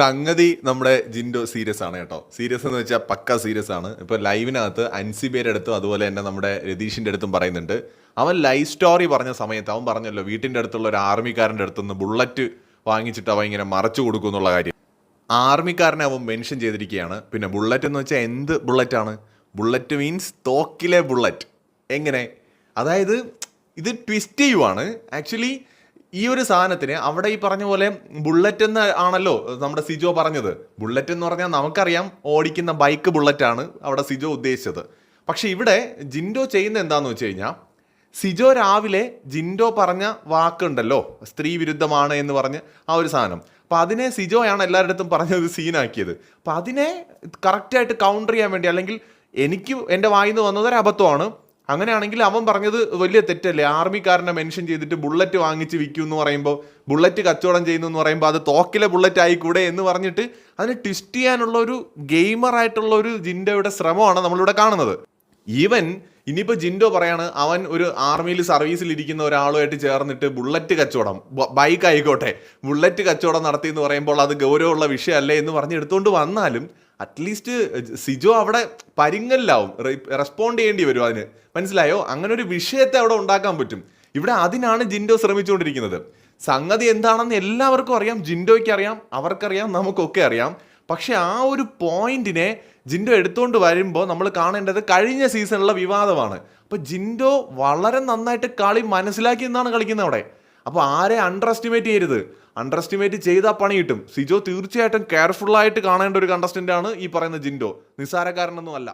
സംഗതി നമ്മുടെ ജിൻഡോ സീരിയസ് ആണ് കേട്ടോ. സീരിയസ് എന്ന് വെച്ചാൽ പക്ക സീരിയസ് ആണ്. ഇപ്പൊ ലൈവിനകത്ത് അൻസിബയുടെ അടുത്തും അതുപോലെ തന്നെ നമ്മുടെ രതീഷിന്റെ അടുത്തും പറയുന്നുണ്ട്. അവൻ ലൈവ് സ്റ്റോറി പറഞ്ഞ സമയത്ത് അവൻ പറഞ്ഞല്ലോ വീട്ടിന്റെ അടുത്തുള്ള ഒരു ആർമിക്കാരന്റെ അടുത്തുനിന്ന് ബുള്ളറ്റ് വാങ്ങിച്ചിട്ട് അവൻ ഇങ്ങനെ മറച്ചു കൊടുക്കും എന്നുള്ള കാര്യം. ആർമിക്കാരനെ അവൻ മെൻഷൻ ചെയ്തിരിക്കുകയാണ്. പിന്നെ ബുള്ളറ്റ് എന്ന് വെച്ചാൽ എന്ത് ബുള്ളറ്റ് ആണ്? ബുള്ളറ്റ് മീൻസ് തോക്കിലെ ബുള്ളറ്റ് എങ്ങനെ? അതായത് ഇത് ട്വിസ്റ്റ് ചെയ്യുവാണ്. ആക്ച്വലി ഈ ഒരു സാധനത്തിന് അവിടെ ഈ പറഞ്ഞ പോലെ ബുള്ളറ്റ് എന്ന് ആണല്ലോ നമ്മുടെ സിജോ പറഞ്ഞത്. ബുള്ളറ്റ് എന്ന് പറഞ്ഞാൽ നമുക്കറിയാം ഓടിക്കുന്ന ബൈക്ക് ബുള്ളറ്റ് ആണ് അവിടെ സിജോ ഉദ്ദേശിച്ചത്. പക്ഷെ ഇവിടെ ജിൻഡോ ചെയ്യുന്ന എന്താന്ന് വെച്ച് കഴിഞ്ഞാൽ സിജോ രാവിലെ ജിൻഡോ പറഞ്ഞ വാക്കുണ്ടല്ലോ സ്ത്രീ വിരുദ്ധമാണ് എന്ന് പറഞ്ഞ് ആ ഒരു സാധനം. അപ്പൊ അതിനെ സിജോയാണ് എല്ലാവരുടെ അടുത്തും പറഞ്ഞത് സീനാക്കിയത് അപ്പൊ അതിനെ കറക്റ്റായിട്ട് കൗണ്ടർ ചെയ്യാൻ വേണ്ടി അല്ലെങ്കിൽ എനിക്ക് എന്റെ വായിന്ന് വന്നത് ഒരു അബദ്ധമാണ്. അങ്ങനെയാണെങ്കിൽ അവൻ പറഞ്ഞത് വലിയ തെറ്റല്ലേ? ആർമിക്കാരനെ മെൻഷൻ ചെയ്തിട്ട് ബുള്ളറ്റ് വാങ്ങിച്ച് വിൽക്കും എന്ന് പറയുമ്പോൾ ബുള്ളറ്റ് കച്ചവടം ചെയ്യുന്നു എന്ന് പറയുമ്പോൾ അത് തോക്കിലെ ബുള്ളറ്റ് ആയിക്കൂടെ എന്ന് പറഞ്ഞിട്ട് അതിന് ട്വിസ്റ്റ് ചെയ്യാനുള്ള ഒരു ഗെയിമർ ആയിട്ടുള്ള ഒരു ജിൻഡയുടെ ശ്രമമാണ് നമ്മളിവിടെ കാണുന്നത്. ഈവൻ ഇനിയിപ്പോൾ ജിൻഡോ പറയാണ് അവൻ ഒരു ആർമിയിൽ സർവീസിൽ ഇരിക്കുന്ന ഒരാളുമായിട്ട് ചേർന്നിട്ട് ബുള്ളറ്റ് കച്ചവടം ബൈക്ക് ആയിക്കോട്ടെ ബുള്ളറ്റ് കച്ചവടം നടത്തി എന്ന് പറയുമ്പോൾ അത് ഗൗരവമുള്ള വിഷയമല്ലേ എന്ന് പറഞ്ഞ് എടുത്തുകൊണ്ട് വന്നാലും അറ്റ്ലീസ്റ്റ് സിജോ അവിടെ പരിങ്ങലിലാവും റെസ്പോണ്ട് ചെയ്യേണ്ടി വരും അതിന്. മനസ്സിലായോ? അങ്ങനെ ഒരു വിഷയത്തെ അവിടെ ഉണ്ടാക്കാൻ പറ്റും. ഇവിടെ അതിനാണ് ജിൻഡോ ശ്രമിച്ചുകൊണ്ടിരിക്കുന്നത്. സംഗതി എന്താണെന്ന് എല്ലാവർക്കും അറിയാം ജിൻഡോയ്ക്ക് അറിയാം അവർക്കറിയാം നമുക്കൊക്കെ അറിയാം. പക്ഷെ ആ ഒരു പോയിന്റിനെ ജിൻഡോ എടുത്തുകൊണ്ട് വരുമ്പോൾ നമ്മൾ കാണേണ്ടത് കഴിഞ്ഞ സീസണിലുള്ള വിവാദമാണ്. അപ്പോൾ ജിൻഡോ വളരെ നന്നായിട്ട് കളി മനസ്സിലാക്കി എന്നാണ് കളിക്കുന്നത് അവിടെ. അപ്പോൾ ആരെ അണ്ടർ എസ്റ്റിമേറ്റ് ചെയ്യരുത്. അണ്ടർ എസ്റ്റിമേറ്റ് ചെയ്താൽ പണി കിട്ടും. സിജോ തീർച്ചയായിട്ടും കെയർഫുള്ളായിട്ട് കാണേണ്ട ഒരു കണ്ടസ്റ്റന്റ് ആണ് ഈ പറയുന്ന ജിൻഡോ. നിസ്സാരക്കാരനൊന്നും അല്ല